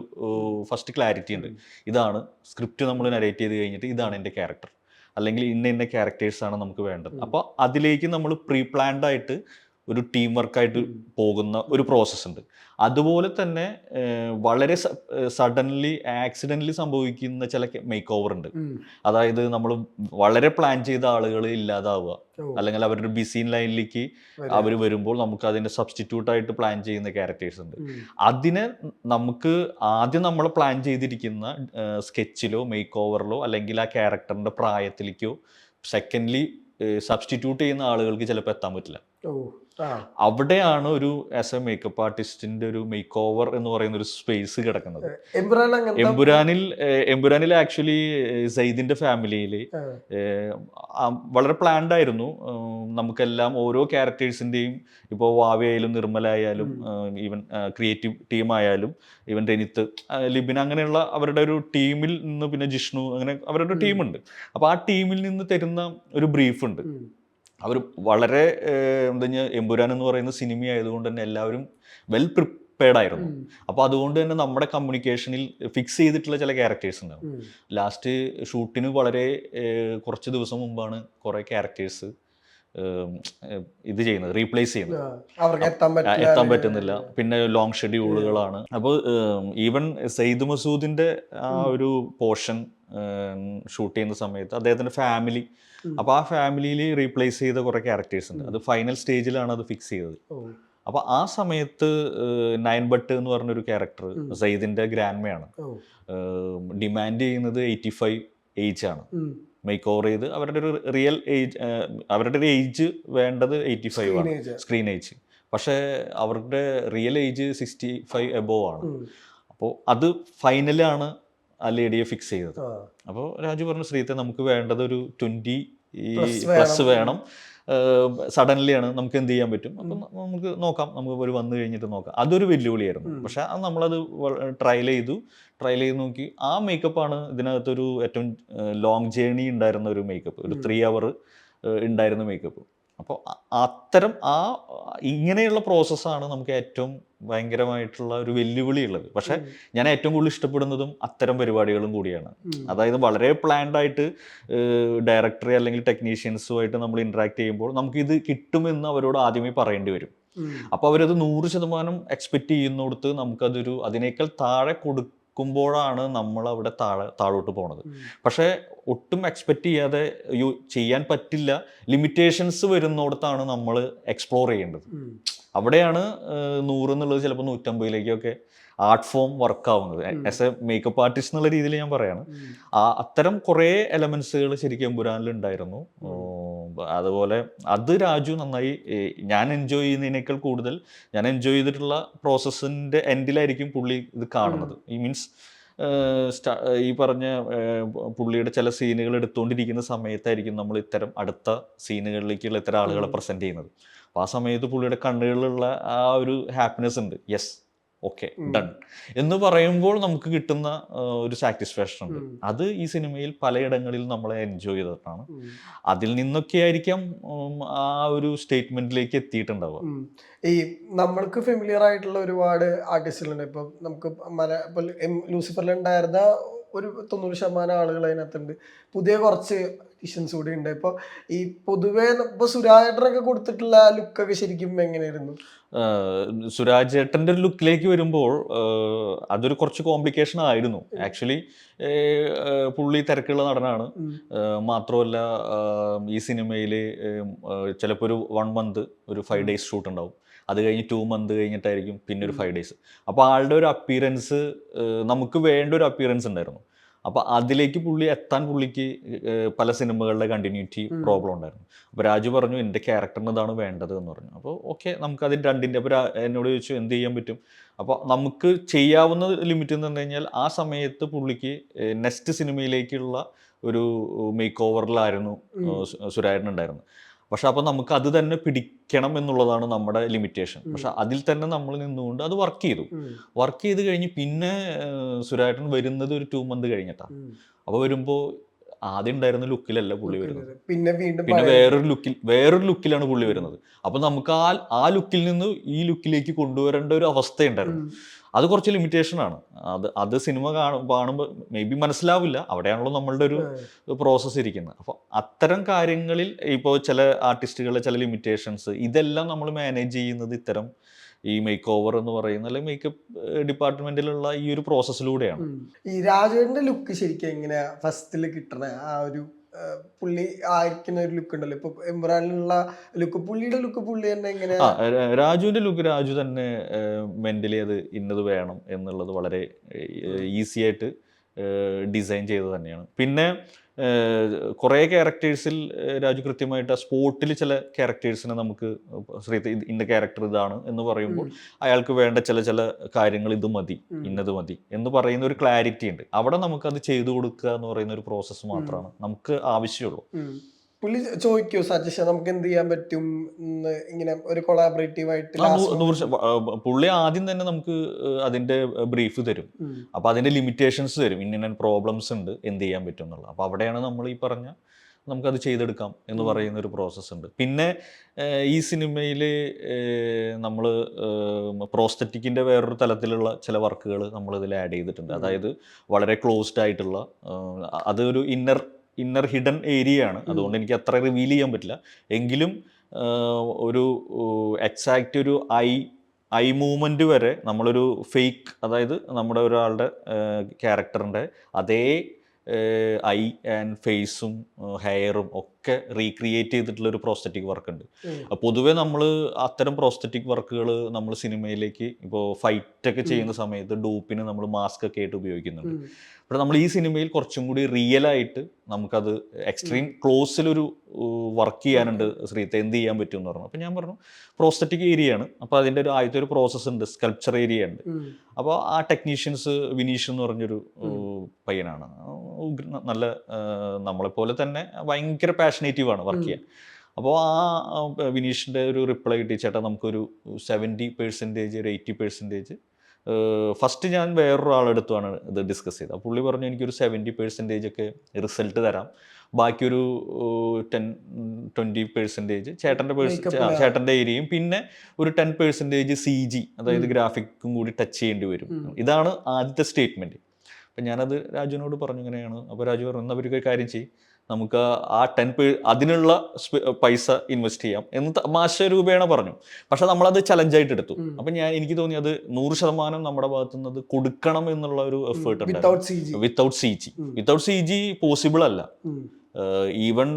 ഫസ്റ്റ് ക്ലാരിറ്റി ഉണ്ട്. ഇതാണ് സ്ക്രിപ്റ്റ് നമ്മൾ നരേറ്റ് ചെയ്ത് കഴിഞ്ഞിട്ട് ഇതാണ് എന്റെ ക്യാരക്ടർ അല്ലെങ്കിൽ ഇന്ന ഇന്ന ക്യാരക്ടേഴ്സാണ് നമുക്ക് വേണ്ടത്. അപ്പോൾ അതിലേക്ക് നമ്മൾ പ്രീ പ്ലാൻഡ് ആയിട്ട് ഒരു ടീം വർക്കായിട്ട് പോകുന്ന ഒരു പ്രോസസ്സ് ഉണ്ട്. അതുപോലെ തന്നെ വളരെ സഡൻലി ആക്സിഡന്റലി സംഭവിക്കുന്ന ചില മേക്ക് ഓവർ ഉണ്ട്. അതായത് നമ്മൾ വളരെ പ്ലാൻ ചെയ്ത ആളുകൾ ഇല്ലാതാവുക. അല്ലെങ്കിൽ അവരുടെ ബിസി ലൈനിലേക്ക് അവർ വരുമ്പോൾ നമുക്ക് അതിന്റെ സബ്സ്റ്റിറ്റ്യൂട്ട് ആയിട്ട് പ്ലാൻ ചെയ്യുന്ന ക്യാരക്ടേഴ്സ് ഉണ്ട്. അതിനെ നമുക്ക് ആദ്യം നമ്മൾ പ്ലാൻ ചെയ്തിരിക്കുന്ന സ്കെച്ചിലോ മേക്ക് ഓവറിലോ അല്ലെങ്കിൽ ആ ക്യാരക്ടറിന്റെ പ്രായത്തിലേക്കോ സെക്കൻഡ്ലി സബ്സ്റ്റിറ്റ്യൂട്ട് ചെയ്യുന്ന ആളുകൾക്ക് ചിലപ്പോൾ എത്താൻ പറ്റില്ല. അവിടെയാണ് ഒരു ആസ് എ മേക്കപ്പ് ആർട്ടിസ്റ്റിന്റെ ഒരു മേക്ക് ഓവർ എന്ന് പറയുന്ന ഒരു സ്പേസ് കിടക്കുന്നത്. എംപുരാനിൽ എംപുരാനിൽ ആക്ച്വലി സയ്ദിന്റെ ഫാമിലിയിൽ വളരെ പ്ലാൻഡ് ആയിരുന്നു. നമുക്കെല്ലാം ഓരോ ക്യാരക്ടേഴ്സിന്റെയും ഇപ്പോൾ വാവയായാലും നിർമ്മല ആയാലും ഈവൻ ക്രിയേറ്റീവ് ടീമായാലും ആയാലും ഈവൻ രനിത്ത് ലിബിന ലിബിൻ അങ്ങനെയുള്ള അവരുടെ ഒരു ടീമിൽ നിന്ന് പിന്നെ ജിഷ്ണു അങ്ങനെ അവരുടെ ഒരു ടീമുണ്ട്. അപ്പോൾ ആ ടീമിൽ നിന്ന് തരുന്ന ഒരു ബ്രീഫ് ഉണ്ട്. അവർ വളരെ എന്താ എമ്പുരാൻ എന്ന് പറയുന്ന സിനിമ ആയതുകൊണ്ട് തന്നെ എല്ലാവരും വെൽ പ്രിപ്പയർഡ് ആയിരുന്നു. അപ്പോൾ അതുകൊണ്ട് തന്നെ നമ്മുടെ കമ്മ്യൂണിക്കേഷനിൽ ഫിക്സ് ചെയ്തിട്ടുള്ള ചില ക്യാരക്ടേഴ്സ് ഉണ്ടാവും. ലാസ്റ്റ് ഷൂട്ടിന് വളരെ കുറച്ച് ദിവസം മുമ്പാണ് കുറേ ക്യാരക്ടേഴ്സ് ഇത് ചെയ്യുന്നത് റീപ്ലേസ് ചെയ്യുന്നത്. എത്താൻ പറ്റുന്നില്ല. പിന്നെ ലോങ് ഷെഡ്യൂളുകളാണ് അപ്പോൾ ഈവൻ സെയ്ദ് മസൂദിന്റെ ആ ഒരു പോർഷൻ ഷൂട്ട് ചെയ്യുന്ന സമയത്ത് അദ്ദേഹത്തിന്റെ ഫാമിലി. അപ്പോൾ ആ ഫാമിലിയിൽ റീപ്ലേസ് ചെയ്ത കുറേ ക്യാരക്ടേഴ്സ് ഉണ്ട്. അത് ഫൈനൽ സ്റ്റേജിലാണ് അത് ഫിക്സ് ചെയ്തത്. അപ്പോൾ ആ സമയത്ത് നയൻ ബട്ട് എന്ന് പറഞ്ഞൊരു ക്യാരക്ടർ സയ്യിദിന്റെ ഗ്രാൻഡ്മയാണ് ഡിമാൻഡ് ചെയ്യുന്നത് എയ്റ്റി ഫൈവ് ഏജ് ആണ്. മേക്ക് ഓവർ ചെയ്ത് അവരുടെ ഒരു റിയൽ ഏജ് അവരുടെ ഒരു ഏജ് വേണ്ടത് എയ്റ്റി ഫൈവ് ആണ് സ്ക്രീൻ ഏജ് പക്ഷേ അവരുടെ real age sixty five above ആണ് അപ്പോൾ അത് ഫൈനലാണ് ആ ലേഡിയെ ഫിക്സ് ചെയ്തത്. അപ്പോൾ രാജു പറഞ്ഞു ശ്രീത്തെ നമുക്ക് വേണ്ടത് ഒരു ട്വന്റി ഈ പ്ലസ് വേണം. സഡൻലി ആണ് നമുക്ക് എന്ത് ചെയ്യാൻ പറ്റും? അപ്പം നമുക്ക് നോക്കാം. നമുക്ക് ഒരു വന്നു കഴിഞ്ഞിട്ട് നോക്കാം. അതൊരു വെല്ലുവിളിയായിരുന്നു. പക്ഷെ അത് നമ്മളത് ട്രയൽ ചെയ്തു. ട്രയൽ ചെയ്ത് നോക്കി. ആ മേക്കപ്പ് ആണ് ഇതിനകത്തൊരു ഏറ്റവും ലോങ് ജേണി ഉണ്ടായിരുന്ന ഒരു മേക്കപ്പ് ഒരു ത്രീ അവർ ഉണ്ടായിരുന്ന മേക്കപ്പ് അപ്പോൾ അത്തരം ആ ഇങ്ങനെയുള്ള പ്രോസസ്സാണ് നമുക്ക് ഏറ്റവും ഭയങ്കരമായിട്ടുള്ള ഒരു വെല്ലുവിളി ഉള്ളത്. പക്ഷെ ഞാൻ ഏറ്റവും കൂടുതൽ ഇഷ്ടപ്പെടുന്നതും അത്തരം പരിപാടികളും കൂടിയാണ്. അതായത് വളരെ പ്ലാൻഡ് ആയിട്ട് ഡയറക്ടറെ അല്ലെങ്കിൽ ടെക്നീഷ്യൻസുമായിട്ട് നമ്മൾ ഇന്ററാക്ട് ചെയ്യുമ്പോൾ നമുക്കിത് കിട്ടുമെന്ന് അവരോട് ആദ്യമേ പറയേണ്ടി വരും. അപ്പോൾ അവരത് നൂറ് ശതമാനം എക്സ്പെക്ട് ചെയ്യുന്നിടത്ത് നമുക്കതൊരു അതിനേക്കാൾ താഴെ കൊടുക്കുമ്പോഴാണ് നമ്മൾ അവിടെ താഴെ താഴോട്ട് പോണത്. പക്ഷേ ഒട്ടും എക്സ്പെക്റ്റ് ചെയ്യാതെ യു ചെയ്യാൻ പറ്റില്ല. ലിമിറ്റേഷൻസ് വരുന്നിടത്താണ് നമ്മൾ എക്സ്പ്ലോർ ചെയ്യേണ്ടത്. അവിടെയാണ് നൂറ് എന്നുള്ളത് ചിലപ്പോൾ നൂറ്റമ്പതിലേക്കൊക്കെ ആർട്ട് ഫോം വർക്ക് ആവുന്നത്. ആസ് എ മേക്കപ്പ് ആർട്ടിസ്റ്റ് എന്നുള്ള രീതിയിൽ ഞാൻ പറയാണ്. ആ അത്തരം കുറേ എലമെന്റ്സുകൾ ശരിക്കും എമ്പുരാനിൽ ഉണ്ടായിരുന്നു. അതുപോലെ അത് രാജു നന്നായി ഞാൻ എൻജോയ് ചെയ്യുന്നതിനേക്കാൾ കൂടുതൽ ഞാൻ എൻജോയ് ചെയ്തിട്ടുള്ള പ്രോസസ്സിന്റെ എൻഡിലായിരിക്കും പുള്ളി ഇത് കാണുന്നത്. ഈ മീൻസ് ഈ പറഞ്ഞ പുള്ളിയുടെ ചില സീനുകൾ എടുത്തുകൊണ്ടിരിക്കുന്ന സമയത്തായിരിക്കും നമ്മൾ ഇത്തരം അടുത്ത സീനുകളിലേക്കുള്ള ഇത്തരം ആളുകളെ പ്രസന്റ് ചെയ്യുന്നത്. അപ്പോൾ ആ സമയത്ത് പുള്ളിയുടെ കണ്ണുകളിലുള്ള ആ ഒരു ഹാപ്പിനെസ് ഉണ്ട്. Yes okay done. എന്ന് പറയുമ്പോൾ നമുക്ക് കിട്ടുന്ന ഒരു സാറ്റിസ്ഫാക്ഷൻ ഉണ്ട്. അത് ഈ സിനിമയിൽ പലയിടങ്ങളിൽ നമ്മളെ എൻജോയ് ചെയ്തിട്ടാണ്. അതിൽ നിന്നൊക്കെ ആയിരിക്കാം ആ ഒരു സ്റ്റേറ്റ്മെന്റിലേക്ക് എത്തിയിട്ടുണ്ടാവുക. ഈ നമ്മൾക്ക് ഫെമിലിയർ ആയിട്ടുള്ള ഒരുപാട് ആർട്ടിസ്റ്റുകളുണ്ട് ഇപ്പൊ നമുക്ക് മല ലൂസിഫറിൽ ഉണ്ടായിരുന്ന ഒരു തൊണ്ണൂറ് ശതമാനം ആളുകൾ അതിനകത്തുണ്ട്. പുതിയ കുറച്ച് ഡിഷൻസ് കൂടി ഉണ്ട്. ഇപ്പൊ ഈ പൊതുവേ ഇപ്പൊ സുരാജേട്ടനൊക്കെ കൊടുത്തിട്ടുള്ള ലുക്കൊക്കെ ശരിക്കും എങ്ങനെയായിരുന്നു? സുരാജേട്ടന്റെ ഒരു ലുക്കിലേക്ക് വരുമ്പോൾ അതൊരു കുറച്ച് കോംപ്ലിക്കേഷൻ ആയിരുന്നു. ആക്ച്വലി പുള്ളി തിരക്കുള്ള നടനാണ്. മാത്രമല്ല ഈ സിനിമയിൽ ചിലപ്പോൾ ഒരു വൺ മന്ത് ഒരു ഫൈവ് ഡേയ്സ് ഷൂട്ട് ഉണ്ടാവും. അത് കഴിഞ്ഞ് ടു മന്ത് കഴിഞ്ഞിട്ടായിരിക്കും പിന്നെ ഒരു ഫൈവ് ഡേയ്സ് അപ്പോൾ ആളുടെ ഒരു അപ്പിയറൻസ് നമുക്ക് വേണ്ട ഒരു അപ്പിയറൻസ് ഉണ്ടായിരുന്നു. അപ്പോൾ അതിലേക്ക് പുള്ളി എത്താൻ പുള്ളിക്ക് പല സിനിമകളുടെ കണ്ടിന്യൂറ്റി പ്രോബ്ലം ഉണ്ടായിരുന്നു. അപ്പോൾ രാജു പറഞ്ഞു എന്റെ ക്യാരക്ടറിന് ഇതാണ് വേണ്ടത് എന്ന് പറഞ്ഞു. അപ്പോൾ ഓക്കെ നമുക്ക് അതിൽ രണ്ടിന്റെ അപ്പോൾ എന്നോട് ചോദിച്ചു എന്ത് ചെയ്യാൻ പറ്റും? അപ്പോൾ നമുക്ക് ചെയ്യാവുന്ന ലിമിറ്റ് എന്ന് പറഞ്ഞു കഴിഞ്ഞാൽ ആ സമയത്ത് പുള്ളിക്ക് നെക്സ്റ്റ് സിനിമയിലേക്കുള്ള ഒരു മേക്ക് ഓവറിലായിരുന്നു ഉണ്ടായിരുന്നത്. പക്ഷെ അപ്പോൾ നമുക്ക് അത് തന്നെ പിടിക്കണം എന്നുള്ളതാണ് നമ്മുടെ ലിമിറ്റേഷൻ പക്ഷെ അതിൽ തന്നെ നമ്മൾ നിന്നുകൊണ്ട് അത് വർക്ക് ചെയ്തു. വർക്ക് ചെയ്ത് കഴിഞ്ഞ് പിന്നെ സുരാട്ടൻ വരുന്നത് ഒരു ടു മന്ത് കഴിഞ്ഞിട്ടാണ്. അപ്പോൾ വരുമ്പോൾ ആദ്യം ഉണ്ടായിരുന്ന ലുക്കിലല്ല പുള്ളി വരുന്നത്. പിന്നെ വീണ്ടും പിന്നെ വേറൊരു ലുക്കിൽ വേറൊരു ലുക്കിലാണ് പുള്ളി വരുന്നത്. അപ്പൊ നമുക്ക് ആ ആ ലുക്കിൽ നിന്ന് ഈ ലുക്കിലേക്ക് കൊണ്ടുവരേണ്ട ഒരു അവസ്ഥയുണ്ടായിരുന്നു. അത് കുറച്ച് ലിമിറ്റേഷൻ ആണ്. അത് അത് സിനിമ കാണും കാണുമ്പോൾ മേ ബി മനസ്സിലാവില്ല. അവിടെയാണല്ലോ നമ്മളുടെ ഒരു പ്രോസസ്സ് ഇരിക്കുന്നത്. അപ്പോൾ അത്തരം കാര്യങ്ങളിൽ ഇപ്പോൾ ചില ആർട്ടിസ്റ്റുകളുടെ ചില ലിമിറ്റേഷൻസ് ഇതെല്ലാം നമ്മൾ മാനേജ് ചെയ്യുന്നത് ഇത്തരം ഈ മേക്ക് ഓവർ എന്ന് പറയുന്ന അല്ലെങ്കിൽ മേക്കപ്പ് ഡിപ്പാർട്ട്മെന്റിലുള്ള ഈ ഒരു പ്രോസസ്സിലൂടെയാണ് ഈ രാജുവിന്റെ ലുക്ക് ശരിക്കും എങ്ങനെയാ? ഫസ്റ്റിൽ കിട്ടണ ആ ഒരു പുള്ളി ആയിരിക്കുന്ന ഒരു ലുക്ക് ഉണ്ടല്ലോ. ഇപ്പൊ ഇമ്രാനുള്ള ലുക്ക് പുള്ളിയുടെ ലുക്ക് പുള്ളി തന്നെ എങ്ങനെ രാജുവിന്റെ ലുക്ക് രാജു തന്നെ മെന്റലി അത് ഇന്നത് വേണം എന്നുള്ളത് വളരെ ഈസി ആയിട്ട് ഡിസൈൻ ചെയ്തത് തന്നെയാണ്. പിന്നെ കുറേ ക്യാരക്ടേഴ്സിൽ രാജു കൃത്യമായിട്ട് ആ സ്പോട്ടിൽ ചില ക്യാരക്ടേഴ്സിനെ നമുക്ക് ശ്രീ ഇന്ന ക്യാരക്ടർ ഇതാണ് എന്ന് പറയുമ്പോൾ അയാൾക്ക് വേണ്ട ചില ചില കാര്യങ്ങൾ ഇത് മതി ഇന്നത് മതി എന്ന് പറയുന്ന ഒരു ക്ലാരിറ്റി ഉണ്ട്. അവിടെ അത് ചെയ്തു കൊടുക്കുക എന്ന് പറയുന്ന ഒരു പ്രോസസ്സ് മാത്രമാണ്. നമുക്ക് ആവശ്യമുള്ളൂ. പുള്ളി ചോദിക്കൂ സജഷൻ നമുക്ക് എന്ത് ചെയ്യാൻ പറ്റും ഇങ്ങനെ ഒരു കൊളാബറേറ്റീവ് ആയിട്ട് പുള്ളി ആദ്യം തന്നെ നമുക്ക് അതിന്റെ ബ്രീഫ് തരും. അപ്പൊ അതിന്റെ ലിമിറ്റേഷൻസ് തരും. ഇന്ന പ്രോബ്ലംസ് ഉണ്ട് എന്ത് ചെയ്യാൻ പറ്റും എന്നുള്ളത്. അപ്പൊ അവിടെയാണ് നമ്മൾ ഈ പറഞ്ഞ നമുക്കത് ചെയ്തെടുക്കാം എന്ന് പറയുന്ന ഒരു പ്രോസസ്സ് ഉണ്ട്. പിന്നെ ഈ സിനിമയിൽ നമ്മൾ പ്രോസ്തറ്റിക്കിന്റെ വേറൊരു തലത്തിലുള്ള ചില വർക്കുകൾ നമ്മൾ ഇതിൽ ആഡ് ചെയ്തിട്ടുണ്ട്. അതായത് വളരെ ക്ലോസ്ഡ് ആയിട്ടുള്ള അതൊരു ഇന്നർ ഇന്നർ ഹിഡൻ ഏരിയ ആണ്. അതുകൊണ്ട് എനിക്ക് അത്ര റിവീൽ ചെയ്യാൻ പറ്റില്ല. എങ്കിലും ഒരു എക്സാക്റ്റ് ഒരു ഐ ഐ മൂവ്മെന്റ് വരെ നമ്മളൊരു ഫേക്ക് അതായത് നമ്മുടെ ഒരാളുടെ ക്യാരക്ടറിന്റെ അതേ ഐ ആൻഡ് ഫേസും ഹെയറും ഒക്കെ റീക്രിയേറ്റ് ചെയ്തിട്ടുള്ള ഒരു പ്രോസ്തറ്റിക് വർക്ക് ഉണ്ട്. പൊതുവെ നമ്മൾ അത്തരം പ്രോസ്തറ്റിക് വർക്കുകൾ നമ്മൾ സിനിമയിലേക്ക് ഇപ്പോൾ ഫൈറ്റ് ഒക്കെ ചെയ്യുന്ന സമയത്ത് ഡോപ്പിന് നമ്മൾ മാസ്ക് ഒക്കെ ആയിട്ട് ഉപയോഗിക്കുന്നുണ്ട്. അപ്പോൾ നമ്മൾ ഈ സിനിമയിൽ കുറച്ചും കൂടി റിയൽ ആയിട്ട് നമുക്കത് എക്സ്ട്രീം ക്ലോസിലൊരു വർക്ക് ചെയ്യാനുണ്ട് ശ്രീത്തെ. എന്ത് ചെയ്യാൻ പറ്റും എന്ന് പറഞ്ഞു. അപ്പോൾ ഞാൻ പറഞ്ഞു പ്രോസ്തറ്റിക് ഏരിയ ആണ്. അപ്പോൾ അതിന്റെ ഒരു ആദ്യത്തെ ഒരു പ്രോസസ്സ് ഉണ്ട്. സ്കൾപ്ചർ ഏരിയ ഉണ്ട്. അപ്പോൾ ആ ടെക്നീഷ്യൻസ് വിനീഷ് എന്ന് പറഞ്ഞൊരു പയ്യനാണ്. നല്ല നമ്മളെ നമ്മളെപ്പോലെ തന്നെ ഭയങ്കര പാഷനേറ്റീവ് ആണ് വർക്ക് ചെയ്യാൻ. അപ്പോൾ ആ വിനീഷിന്റെ ഒരു റിപ്ലൈ കിട്ടി. ചേട്ടാ നമുക്കൊരു സെവന്റി പെർസെന്റേജ് ഒരു എയ്റ്റി പെർസെന്റേജ് ഫസ്റ്റ് ഞാൻ വേറൊരാളെടുത്തുമാണ് ഇത് ഡിസ്കസ് ചെയ്തത്. പുള്ളി പറഞ്ഞു എനിക്കൊരു സെവന്റി പെർസെന്റേജ് ഒക്കെ റിസൾട്ട് തരാം. ബാക്കിയൊരു ടെൻ ട്വന്റി പെർസെന്റേജ് ചേട്ടന്റെ. ചേട്ടന്റെ ഏരിയയും പിന്നെ ഒരു ടെൻ പെർസെന്റേജ് സി ജി അതായത് ഗ്രാഫിക്കും കൂടി ടച്ച് ചെയ്യേണ്ടി വരും. ഇതാണ് ആദ്യത്തെ സ്റ്റേറ്റ്മെന്റ് അപ്പം ഞാനത് രാജുവിനോട് പറഞ്ഞു ഇങ്ങനെയാണ്. അപ്പോൾ രാജു പറഞ്ഞു എന്നാൽ അവർക്ക് കാര്യം ചെയ്യും. നമുക്ക് ആ ടെൻ പേ അതിനുള്ള പൈസ ഇൻവെസ്റ്റ് ചെയ്യാം എന്ന് തമാശ രൂപേണ പറഞ്ഞു. പക്ഷെ നമ്മളത് ചലഞ്ചായിട്ട് എടുത്തു. അപ്പൊ ഞാൻ എനിക്ക് തോന്നി അത് നൂറ് ശതമാനം നമ്മുടെ ഭാഗത്തു നിന്ന് കൊടുക്കണം എന്നുള്ള ഒരു എഫേർട്ട് ഉണ്ടായിരുന്നു. Without C G without C G possible അല്ല. ഈവൺ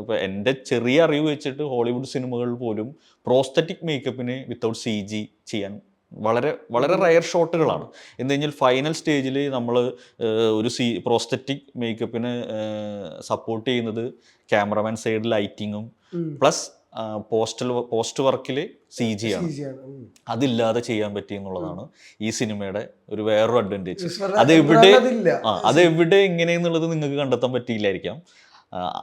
ഇപ്പം എന്റെ ചെറിയ അറിവ് വെച്ചിട്ട് ഹോളിവുഡ് സിനിമകൾ പോലും പ്രോസ്തറ്റിക് മേക്കപ്പിന് വിത്തൗട്ട് സി ജി ചെയ്യാൻ വളരെ വളരെ റയർ ഷോട്ടുകളാണ് എന്ന് കഴിഞ്ഞാൽ ഫൈനൽ സ്റ്റേജിൽ നമ്മൾ ഒരു സി പ്രോസ്തറ്റിക് മേക്കപ്പിന് സപ്പോർട്ട് ചെയ്യുന്നത് ക്യാമറമാൻ സൈഡ് ലൈറ്റിങ്ങും പ്ലസ് പോസ്റ്റൽ പോസ്റ്റ് വർക്കിൽ സി ജി ആണ്. അതില്ലാതെ ചെയ്യാൻ പറ്റി എന്നുള്ളതാണ് ഈ സിനിമയുടെ ഒരു വേറൊരു അഡ്വാന്റേജ് അത് എവിടെ. ആ അത് എവിടെ എങ്ങനെയെന്നുള്ളത് നിങ്ങൾക്ക് കണ്ടെത്താൻ പറ്റിയില്ലായിരിക്കാം.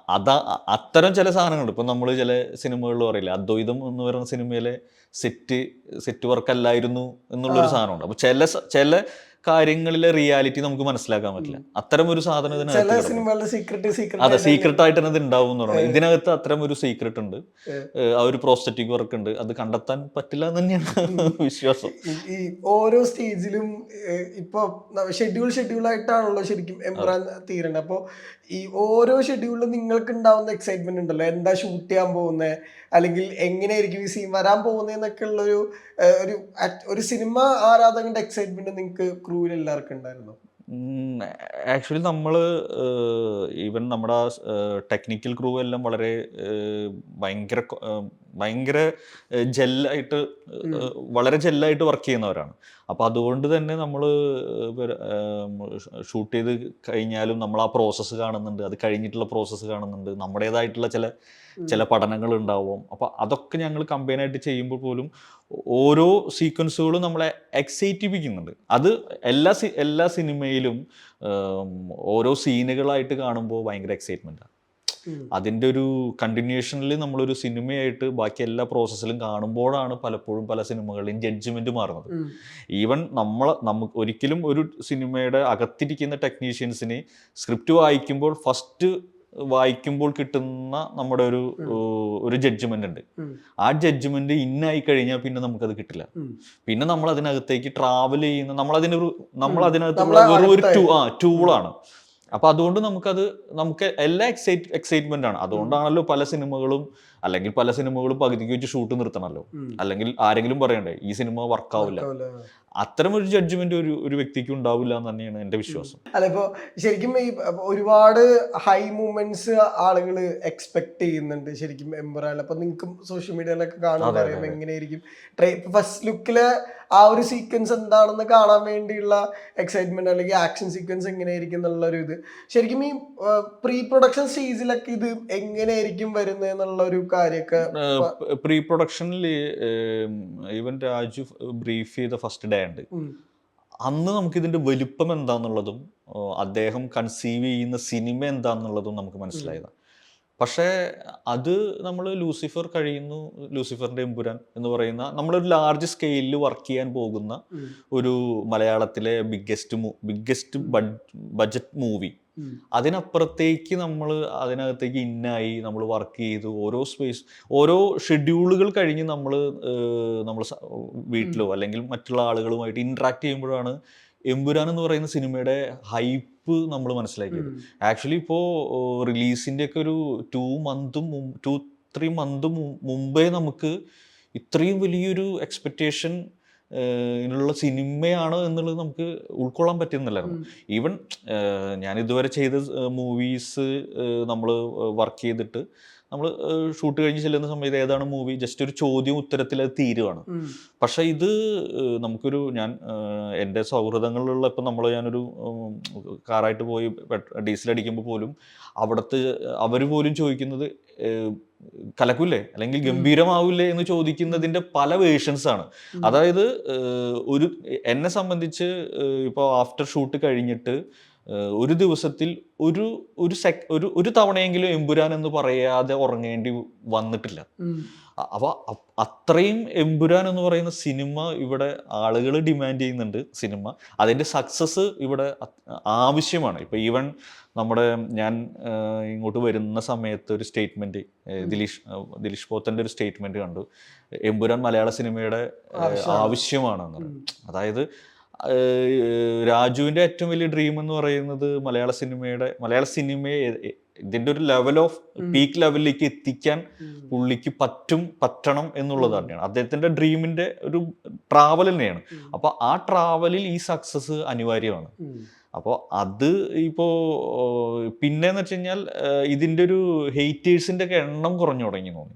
അതാ അത്തരം ചില സാധനങ്ങളുണ്ട്. ഇപ്പം നമ്മൾ ചില സിനിമകളിൽ പറയില്ല അദ്വൈതം എന്ന് പറയുന്ന സിനിമയിലെ സെറ്റ് സെറ്റ് വർക്ക് അല്ലായിരുന്നു എന്നുള്ളൊരു സാധനമുണ്ട്. അപ്പോൾ ചില ചില കാര്യങ്ങളിലെ റിയാലിറ്റി നമുക്ക് മനസ്സിലാക്കാൻ പറ്റില്ല. അത്തരം ഒരു സാധനം ഇതിനകത്ത് അതെ സീക്രട്ട് ആയിട്ട് തന്നെ ഇത് ഉണ്ടാവും എന്ന് പറയുന്നത് ഇതിനകത്ത് അത്തരം ഒരു സീക്രട്ട് ഉണ്ട്. ആ ഒരു പ്രോസ്റ്ററ്റിക് വർക്ക് ഉണ്ട്. അത് കണ്ടെത്താൻ പറ്റില്ല എന്ന് തന്നെയാണ് വിശ്വാസം. ഈ ഓരോ സ്റ്റേജിലും ഇപ്പൊ ഷെഡ്യൂൾ ഷെഡ്യൂൾ ആയിട്ടാണല്ലോ ശരിക്കും എംബ്രാൻ തീരണത് അപ്പോൾ ഈ ഓരോ ഷെഡ്യൂളിലും നിങ്ങൾക്ക് ഉണ്ടാവുന്ന എക്സൈറ്റ്മെന്റ് ഉണ്ടല്ലോ. എന്താ ഷൂട്ട് ചെയ്യാൻ പോകുന്നത് അല്ലെങ്കിൽ എങ്ങനെയായിരിക്കും ഈ സീൻ വരാൻ പോകുന്നതെന്നൊക്കെ ഉള്ള ഒരു ഒരു സിനിമ ആരാധകന്റെ എക്സൈറ്റ്മെന്റ് നിങ്ങൾക്ക് ക്രൂവിൽ എല്ലാവർക്കും ഉണ്ടായിരുന്നു. ആക്ച്വലി നമ്മൾ ഈവൻ നമ്മുടെ ടെക്നിക്കൽ ക്രൂ എല്ലാം വളരെ ഭയങ്കര ഭയങ്കര ജെല്ലായിട്ട് വളരെ ജെല്ലായിട്ട് വർക്ക് ചെയ്യുന്നവരാണ്. അപ്പോൾ അതുകൊണ്ട് തന്നെ നമ്മൾ ഷൂട്ട് ചെയ്ത് കഴിഞ്ഞാലും നമ്മൾ ആ പ്രോസസ്സ് കാണുന്നുണ്ട്. അത് കഴിഞ്ഞിട്ടുള്ള പ്രോസസ്സ് കാണുന്നുണ്ട്. നമ്മുടേതായിട്ടുള്ള ചില ചില പഠനങ്ങൾ ഉണ്ടാവും. അപ്പോൾ അതൊക്കെ ഞങ്ങൾ കമ്പൈനായിട്ട് ചെയ്യുമ്പോൾ പോലും ഓരോ സീക്വൻസുകളും നമ്മളെ എക്സൈറ്റിപ്പിക്കുന്നുണ്ട് അത് എല്ലാ സി എല്ലാ സിനിമയിലും ഓരോ സീനുകളായിട്ട് കാണുമ്പോൾ ഭയങ്കര എക്സൈറ്റ്മെന്റാണ് ആണ് അതിന്റെ ഒരു കണ്ടിന്യൂഷനിൽ നമ്മളൊരു സിനിമയായിട്ട് ബാക്കി എല്ലാ പ്രോസസ്സിലും കാണുമ്പോഴാണ് പലപ്പോഴും പല സിനിമകളിലും ജഡ്ജ്മെന്റ് മാറുന്നത്. ഈവൻ നമ്മൾ നമുക്ക് ഒരിക്കലും ഒരു സിനിമയുടെ അകത്തിരിക്കുന്ന ടെക്നീഷ്യൻസിന് സ്ക്രിപ്റ്റ് വായിക്കുമ്പോൾ ഫസ്റ്റ് വായിക്കുമ്പോൾ കിട്ടുന്ന നമ്മുടെ ഒരു ഒരു ജഡ്ജ്മെന്റ് ഉണ്ട്. ആ ജഡ്ജ്മെന്റ് ഇന്നായി കഴിഞ്ഞാൽ പിന്നെ നമുക്കത് കിട്ടില്ല. പിന്നെ നമ്മൾ അതിനകത്തേക്ക് ട്രാവൽ ചെയ്യുന്ന നമ്മൾ അതിനൊരു നമ്മൾ. അതിനകത്ത് വെറും ഒരു. ടൂ ആ ടൂളാണ് അപ്പൊ അതുകൊണ്ട് നമുക്കത് നമുക്ക് എല്ലാ എക്സൈറ്റ് എക്സൈറ്റ്മെന്റ് ആണ്. അതുകൊണ്ടാണല്ലോ പല സിനിമകളും അല്ലെങ്കിൽ പല സിനിമകളും പകുതിക്ക് വെച്ച് ഷൂട്ട് നിർത്തണമല്ലോ. അല്ലെങ്കിൽ ആരെങ്കിലും പറയണ്ടേ ഈ സിനിമ വർക്കാവില്ല. അത്തരം ഒരു ജഡ്ജ്മെന്റ് ഒരു ഒരു വ്യക്തിക്ക് ഉണ്ടാവില്ല എന്ന് തന്നെയാണ് എന്റെ വിശ്വാസം അല്ല ഇപ്പൊ ശരിക്കും ഈ ഒരുപാട് ഹൈ മൂമെന്റ്സ് ആളുകൾ എക്സ്പെക്ട് ചെയ്യുന്നുണ്ട് ശരിക്കും എംബറാൽ അപ്പൊ നിങ്ങൾക്ക് സോഷ്യൽ മീഡിയയിലൊക്കെ കാണാൻ അറിയാം എങ്ങനെയായിരിക്കും. ഫസ്റ്റ് ലുക്കിലെ ആ ഒരു സീക്വൻസ് എന്താണെന്ന് കാണാൻ വേണ്ടിയുള്ള എക്സൈറ്റ്മെന്റ് അല്ലെങ്കിൽ ആക്ഷൻ സീക്വൻസ് എങ്ങനെയായിരിക്കും എന്നുള്ള ഒരു ഇത്. ശരിക്കും ഈ പ്രീ പ്രൊഡക്ഷൻ സ്റ്റേജിലൊക്കെ ഇത് എങ്ങനെയായിരിക്കും വരുന്നത് എന്നുള്ള ഒരു കാര്യമൊക്കെ പ്രീ പ്രൊഡക്ഷനിൽ ഈവൻ രാജു ബ്രീഫ് ചെയ്ത ഫസ്റ്റ് ഡേ ഉണ്ട്. അന്ന് നമുക്ക് ഇതിന്റെ വലിപ്പം എന്താന്നുള്ളതും അദ്ദേഹം കൺസീവ് ചെയ്യുന്ന സിനിമ എന്താന്നുള്ളതും നമുക്ക് മനസ്സിലായതാണ് പക്ഷേ അത് നമ്മൾ ലൂസിഫർ കഴിയുന്നു ലൂസിഫറിന്റെ എമ്പുരാൻ എന്ന് പറയുന്ന നമ്മളൊരു ലാർജ് സ്കെയിലിൽ വർക്ക് ചെയ്യാൻ പോകുന്ന ഒരു മലയാളത്തിലെ ബിഗ്ഗസ്റ്റ് ബിഗ്ഗസ്റ്റ് ബഡ്ജറ്റ് മൂവി. അതിനപ്പുറത്തേക്ക് നമ്മൾ അതിനകത്തേക്ക് ഇന്നായി നമ്മൾ വർക്ക് ചെയ്തു. ഓരോ സ്പേസ് ഓരോ ഷെഡ്യൂളുകൾ കഴിഞ്ഞ് നമ്മൾ നമ്മൾ വീട്ടിലോ അല്ലെങ്കിൽ മറ്റുള്ള ആളുകളുമായിട്ട് ഇൻട്രാക്ട് ചെയ്യുമ്പോഴാണ് എമ്പുരാൻ എന്ന് പറയുന്ന സിനിമയുടെ ഹൈപ്പ് നമ്മൾ മനസ്സിലാക്കിയത്. ആക്ച്വലി ഇപ്പോൾ റിലീസിന്റെ ഒക്കെ ഒരു ടു മന്തും ടു ത്രീ മന്ത് മുമ്പേ നമുക്ക് ഇത്രയും വലിയൊരു എക്സ്പെക്റ്റേഷൻ ഉള്ള സിനിമയാണ് എന്നുള്ളത് നമുക്ക് ഉൾക്കൊള്ളാൻ പറ്റുന്നില്ലായിരുന്നു. ഈവൻ ഞാൻ ഇതുവരെ ചെയ്ത മൂവീസ് നമ്മൾ വർക്ക് ചെയ്തിട്ട് നമ്മൾ ഷൂട്ട് കഴിഞ്ഞ് ചെല്ലുന്ന സമയത്ത് ഏതാണ് മൂവി? ജസ്റ്റ് ഒരു ചോദ്യം ഉത്തരത്തിൽ അത് തീരുവാണ്. പക്ഷെ ഇത് നമുക്കൊരു ഞാൻ എന്റെ സൗഹൃദങ്ങളിലുള്ള ഇപ്പം നമ്മൾ ഞാനൊരു കാറായിട്ട് പോയി ഡീസൽ അടിക്കുമ്പോൾ പോലും അവിടുത്തെ അവർ പോലും ചോദിക്കുന്നത് കലക്കൂല്ലേ? കലക്കൂലേ അല്ലെങ്കിൽ ഗംഭീരമാവില്ലേ എന്ന് ചോദിക്കുന്നതിന്റെ പല വേർഷൻസ് ആണ്. അതായത് ഒരു എന്നെ സംബന്ധിച്ച് ഇപ്പോൾ ആഫ്റ്റർ ഷൂട്ട് കഴിഞ്ഞിട്ട് ഒരു ദിവസത്തിൽ ഒരു ഒരു സെക് ഒരു ഒരു തവണയെങ്കിലും എമ്പുരാൻ എന്ന് പറയാതെ ഉറങ്ങേണ്ടി വന്നിട്ടില്ല. അവ അപ്പൊ അത്രയും എമ്പുരാൻ എന്ന് പറയുന്ന സിനിമ ഇവിടെ ആളുകൾ ഡിമാൻഡ് ചെയ്യുന്നുണ്ട് സിനിമ. അതിന്റെ സക്സസ് ഇവിടെ ആവശ്യമാണ്. ഇപ്പൊ ഈവൻ നമ്മുടെ ഞാൻ ഇങ്ങോട്ട് വരുന്ന സമയത്ത് ഒരു സ്റ്റേറ്റ്മെന്റ് ദിലീഷ് ദിലീഷ് പോത്തന്റെ ഒരു സ്റ്റേറ്റ്മെന്റ് കണ്ടു. എമ്പുരാൻ മലയാള സിനിമയുടെ ആവശ്യമാണ്. ആവശ്യമാണെന്ന്. അതായത് ഏഹ്, രാജുവിന്റെ ഏറ്റവും വലിയ ഡ്രീം എന്ന് പറയുന്നത് മലയാള സിനിമയുടെ മലയാള സിനിമയെ എ- ഒരു ലെവൽ ഓഫ് പീക്ക് ലെവലിലേക്ക് എത്തിക്കാൻ. പുള്ളിക്ക് പറ്റും പറ്റണം എന്നുള്ളത് തന്നെയാണ് അദ്ദേഹത്തിന്റെ ഡ്രീമിന്റെ ഒരു ട്രാവൽ തന്നെയാണ്. അപ്പോൾ അപ്പൊ ആ ട്രാവലിൽ ഈ സക്സസ് അനിവാര്യമാണ്. അപ്പോൾ അത് ഇപ്പോൾ പിന്നെന്ന് വെച്ച് കഴിഞ്ഞാൽ ഇതിന്റെ ഇതിന്റെ ഒരു ഹെയ്റ്റേഴ്സിന്റെ ഒക്കെ എണ്ണം കുറഞ്ഞു തുടങ്ങി തോന്നി.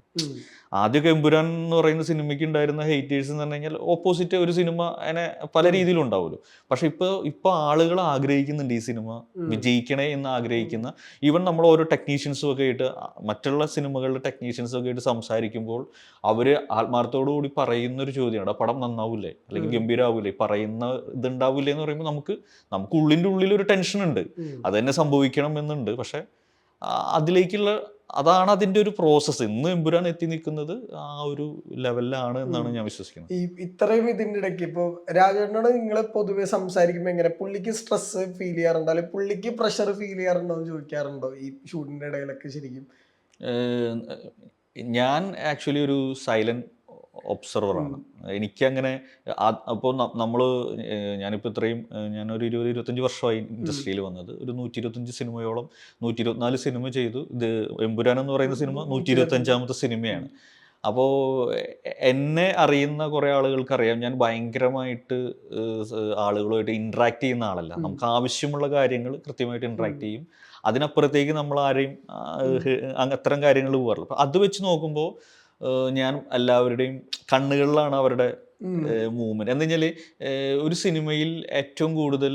ആദ്യമൊക്കെ എമ്പുരാൻ എന്ന് പറയുന്ന സിനിമയ്ക്ക് ഉണ്ടായിരുന്ന ഹെയ്റ്റേഴ്സ് എന്ന് പറഞ്ഞു കഴിഞ്ഞാൽ ഓപ്പോസിറ്റ് ഒരു സിനിമ അതിനെ പല രീതിയിലും ഉണ്ടാവുമല്ലോ. പക്ഷെ ഇപ്പോൾ ഇപ്പോൾ ആളുകൾ ആഗ്രഹിക്കുന്നുണ്ട് ഈ സിനിമ വിജയിക്കണേ എന്ന് ആഗ്രഹിക്കുന്ന ഈവൻ നമ്മൾ ഓരോ ടെക്നീഷ്യൻസും ഒക്കെ ആയിട്ട് മറ്റുള്ള സിനിമകളുടെ ടെക്നീഷ്യൻസും ഒക്കെ ആയിട്ട് സംസാരിക്കുമ്പോൾ അവർ ആത്മാർത്ഥത്തോടു കൂടി പറയുന്ന ഒരു ചോദ്യമാണ്. "ആ പടം നന്നാവൂലേ? അല്ലെങ്കിൽ. ഗംഭീരാവൂലേ? പറയുന്ന ഇതുണ്ടാവൂലേ എന്ന് പറയുമ്പോൾ നമുക്ക് നമുക്ക് ഉള്ളിന്റെ ഉള്ളിൽ ഒരു ടെൻഷൻ ഉണ്ട്. അത് തന്നെ സംഭവിക്കണം എന്നുണ്ട്. പക്ഷെ അതിലേക്കുള്ള അതാണ് അതിന്റെ ഒരു പ്രോസസ്സ് ഇന്ന് എമ്പുരാൻ എത്തി നിൽക്കുന്നത് ആ ഒരു ലെവലിലാണ് എന്നാണ് ഞാൻ വിശ്വസിക്കുന്നത്. ഈ ഇത്രയും ഇതിന്റെ ഇടയ്ക്ക് ഇപ്പോൾ രാജേട്ടനോട് നിങ്ങൾ പൊതുവെ സംസാരിക്കുമ്പോൾ എങ്ങനെ? പുള്ളിക്ക് സ്ട്രെസ് ഫീൽ ചെയ്യാറുണ്ടോ? അല്ലെങ്കിൽ പുള്ളിക്ക് പ്രഷർ ഫീൽ ചെയ്യാറുണ്ടോ എന്ന് ചോദിക്കാറുണ്ടോ ഈ ഷൂട്ടിന്റെ ഇടയിലൊക്കെ ശരിക്കും? ഞാൻ ആക്ച്വലി ഒരു സൈലന്റ് ഒബ്സർവറാണ്. എനിക്കങ്ങനെ അപ്പോൾ നമ്മൾ ഞാനിപ്പോൾ ഇത്രയും ഞാനൊരു ഇരുപത് ഇരുപത്തഞ്ച് വർഷമായി ഇൻഡസ്ട്രിയിൽ വന്നത്. ഒരു നൂറ്റി ഇരുപത്തഞ്ച് സിനിമയോളം നൂറ്റി ഇരുപത്തിനാല് സിനിമ ചെയ്തു. ഇത് എമ്പുരാൻ എന്ന് പറയുന്ന സിനിമ നൂറ്റി ഇരുപത്തഞ്ചാമത്തെ സിനിമയാണ്. അപ്പോൾ എന്നെ അറിയുന്ന കുറേ ആളുകൾക്ക് അറിയാം ഞാൻ ഭയങ്കരമായിട്ട് ആളുകളുമായിട്ട് ഇൻട്രാക്ട് ചെയ്യുന്ന ആളല്ല. നമുക്ക് ആവശ്യമുള്ള കാര്യങ്ങൾ കൃത്യമായിട്ട് ഇൻട്രാക്ട് ചെയ്യും. അതിനപ്പുറത്തേക്ക് നമ്മൾ ആരെയും അത്തരം കാര്യങ്ങൾ പോകാറില്ല. അപ്പം അത് വെച്ച് നോക്കുമ്പോൾ ഞാൻ എല്ലാവരുടെയും കണ്ണുകളിലാണ് അവരുടെ മൂവ്മെന്റ്. എന്ന് വെച്ചാൽ ഒരു സിനിമയിൽ ഏറ്റവും കൂടുതൽ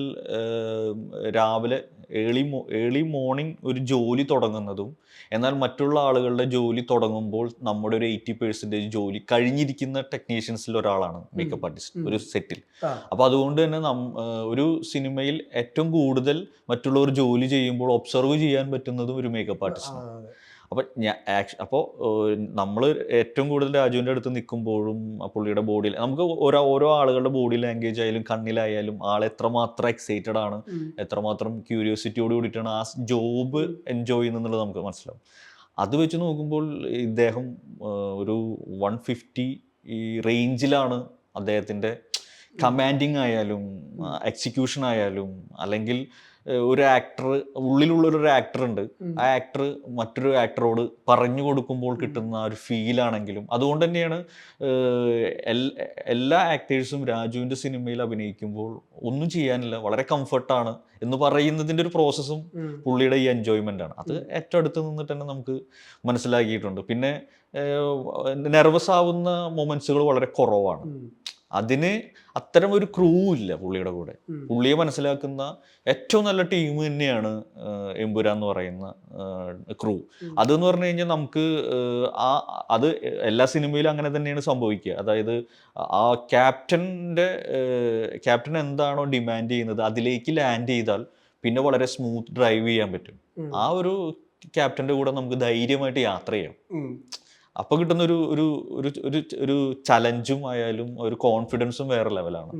രാവിലെ ഏളി ഏളി മോർണിംഗ് ഒരു ജോലി തുടങ്ങുന്നതും എന്നാൽ മറ്റുള്ള ആളുകളുടെ ജോലി തുടങ്ങുമ്പോൾ നമ്മുടെ ഒരു എയ്റ്റി പേഴ്സന്റേജ് ജോലി കഴിഞ്ഞിരിക്കുന്ന ടെക്നീഷ്യൻസിൽ ഒരാളാണ് മേക്കപ്പ് ആർട്ടിസ്റ്റ് ഒരു സെറ്റിൽ. അപ്പോൾ അതുകൊണ്ട് തന്നെ നം ഒരു സിനിമയിൽ ഏറ്റവും കൂടുതൽ മറ്റുള്ളവർ ജോലി ചെയ്യുമ്പോൾ ഒബ്സർവ് ചെയ്യാൻ പറ്റുന്നതും ഒരു മേക്കപ്പ് ആർട്ടിസ്റ്റ് ആർട്ടിസ്റ്റാണ് അതെ. അപ്പം ഞാൻ ആക്ഷൻ അപ്പോൾ നമ്മൾ ഏറ്റവും കൂടുതൽ രാജുവിന്റെ അടുത്ത് നിൽക്കുമ്പോഴും ആ പുള്ളിയുടെ ബോഡിയിൽ നമുക്ക് ഓരോ ഓരോ ആളുകളുടെ ബോഡി ലാംഗ്വേജ് ആയാലും കണ്ണിലായാലും ആൾ എത്രമാത്രം എക്സൈറ്റഡ് ആണ്. എത്രമാത്രം ക്യൂരിയോസിറ്റിയോട് കൂടിയിട്ടാണ് ആ ജോബ് എൻജോയ് ചെയ്യുന്നുള്ളത് നമുക്ക് മനസ്സിലാവും അത് വെച്ച് നോക്കുമ്പോൾ ഇദ്ദേഹം ഒരു വൺ ഫിഫ്റ്റി ഈ റേഞ്ചിലാണ് അദ്ദേഹത്തിന്റെ കമാൻഡിങ് ആയാലും എക്സിക്യൂഷൻ ആയാലും അല്ലെങ്കിൽ ഒരു ആക്ടർ ഉള്ളിലുള്ള ഒരു ആക്ടർ ഉണ്ട് ആ ആക്ടർ മറ്റൊരു ആക്ടറോട് പറഞ്ഞു കൊടുക്കുമ്പോൾ കിട്ടുന്ന ആ ഒരു ഫീലാണെങ്കിലും അതുകൊണ്ട് തന്നെയാണ് എല്ലാ ആക്ടേഴ്സും രാജുവിന്റെ സിനിമയിൽ അഭിനയിക്കുമ്പോൾ ഒന്നും ചെയ്യാനില്ല വളരെ കംഫർട്ടാണ് എന്ന് പറയുന്നതിന്റെ ഒരു പ്രോസസ്സും പുള്ളിയുടെ ഈ എൻജോയ്മെന്റ് ആണ്. അത് ഏറ്റവും അടുത്ത് നിന്നിട്ട് തന്നെ നമുക്ക് മനസ്സിലാക്കിയിട്ടുണ്ട്. പിന്നെ നെർവസ് ആവുന്ന മൊമെന്റ്സുകൾ വളരെ കുറവാണ്. അതിന് അത്തരം ഒരു ക്രൂ ഇല്ല പുള്ളിയുടെ കൂടെ. പുള്ളിയെ മനസ്സിലാക്കുന്ന ഏറ്റവും നല്ല ടീം തന്നെയാണ് ആഹ്, എന്ന് പറയുന്ന ക്രൂ അതെന്ന് പറഞ്ഞു കഴിഞ്ഞാൽ നമുക്ക് ആ അത് എല്ലാ സിനിമയിലും അങ്ങനെ തന്നെയാണ് സംഭവിക്കുക. അതായത് ആ ക്യാപ്റ്റന്റെ ക്യാപ്റ്റൻ എന്താണോ ഡിമാൻഡ് ചെയ്യുന്നത് അതിലേക്ക് ലാൻഡ് ചെയ്താൽ പിന്നെ വളരെ സ്മൂത്ത് ഡ്രൈവ് ചെയ്യാൻ പറ്റും. ആ ഒരു ക്യാപ്റ്റന്റെ കൂടെ നമുക്ക് ധൈര്യമായിട്ട് യാത്ര ചെയ്യാം. അപ്പോൾ കിട്ടുന്ന ഒരു ഒരു ഒരു ഒരു ഒരു ചലഞ്ചും ആയാലും ഒരു കോൺഫിഡൻസും വേറെ ലെവലാണ്.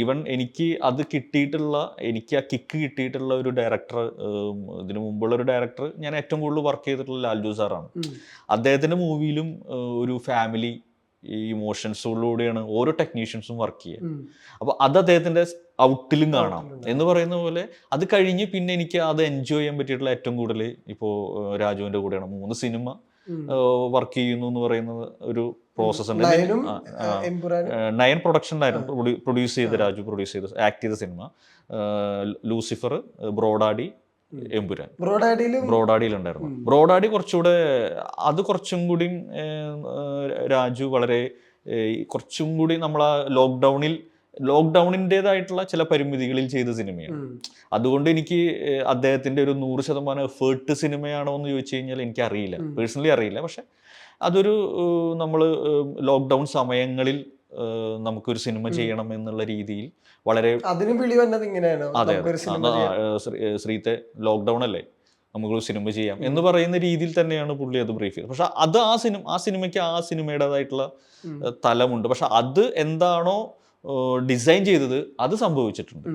ഈവൻ എനിക്ക് അത് കിട്ടിയിട്ടുള്ള എനിക്ക് ആ കിക്ക് കിട്ടിയിട്ടുള്ള ഒരു ഡയറക്ടർ ഇതിനു മുമ്പുള്ള ഒരു ഡയറക്ടർ ഞാൻ ഏറ്റവും കൂടുതൽ വർക്ക് ചെയ്തിട്ടുള്ള ലാൽജു സാറാണ്. അദ്ദേഹത്തിന്റെ മൂവിയിലും ഒരു ഫാമിലി ഈ ഇമോഷൻസുകളിലൂടെയാണ് ഓരോ ടെക്നീഷ്യൻസും വർക്ക് ചെയ്യുക. അപ്പോൾ അത് അദ്ദേഹത്തിന്റെ ഔട്ടിലും കാണാം. എന്ന് പറയുന്ന പോലെ അത് കഴിഞ്ഞ് പിന്നെ എനിക്ക് അത് എൻജോയ് ചെയ്യാൻ പറ്റിയിട്ടുള്ള ഏറ്റവും കൂടുതൽ ഇപ്പോൾ രാജുവിന്റെ കൂടെയാണ്. മൂന്ന് സിനിമ വർക്ക് ചെയ്യുന്നു എന്ന് പറയുന്നത് ഒരു പ്രോസസ് ഉണ്ട്. നയൻ പ്രൊഡക്ഷനിലായിരുന്നു പ്രൊഡ്യൂസ് ചെയ്ത രാജു പ്രൊഡ്യൂസ് ചെയ്ത ആക്ട് ചെയ്ത സിനിമ ലൂസിഫർ ബ്രോഡാഡി എമ്പുരാൻ ബ്രോഡാഡിയിലും ബ്രോഡാഡിയിലുണ്ടായിരുന്നു ബ്രോഡാഡി കുറച്ചുകൂടെ അത് കുറച്ചും കൂടി രാജു വളരെ കുറച്ചും കൂടി നമ്മൾ ആ ലോക്ക്ഡൗണിൽ ലോക്ക്ഡൗണിന്റെതായിട്ടുള്ള ചില പരിമിതികളിൽ ചെയ്ത സിനിമയാണ്. അതുകൊണ്ട് എനിക്ക് അദ്ദേഹത്തിന്റെ അദ്ദേഹത്തിന്റെ ഒരു നൂറ് ശതമാനം എഫേർട്ട് സിനിമയാണോ എന്ന് ചോദിച്ചു കഴിഞ്ഞാൽ എനിക്ക് അറിയില്ല. പേഴ്സണലി അറിയില്ല. പക്ഷെ അതൊരു നമ്മൾ ലോക്ക്ഡൗൺ സമയങ്ങളിൽ നമുക്കൊരു സിനിമ ചെയ്യണം എന്നുള്ള രീതിയിൽ വളരെ അതിനും വിളി വന്നത് ഇങ്ങനെയാണ്. അതെ ശ്രീത്തെ ലോക്ക്ഡൗൺ അല്ലേ നമുക്കൊരു സിനിമ ചെയ്യാം എന്ന് പറയുന്ന രീതിയിൽ തന്നെയാണ് പുള്ളി അത് ബ്രീഫ് ചെയ്തത്. പക്ഷെ അത് ആ സിനിമ ആ സിനിമയ്ക്ക് ആ സിനിമയുടേതായിട്ടുള്ള തലമുണ്ട്. പക്ഷെ അത് എന്താണോ ഡിസൈൻ ചെയ്തത് അത് സംഭവിച്ചിട്ടുണ്ട്.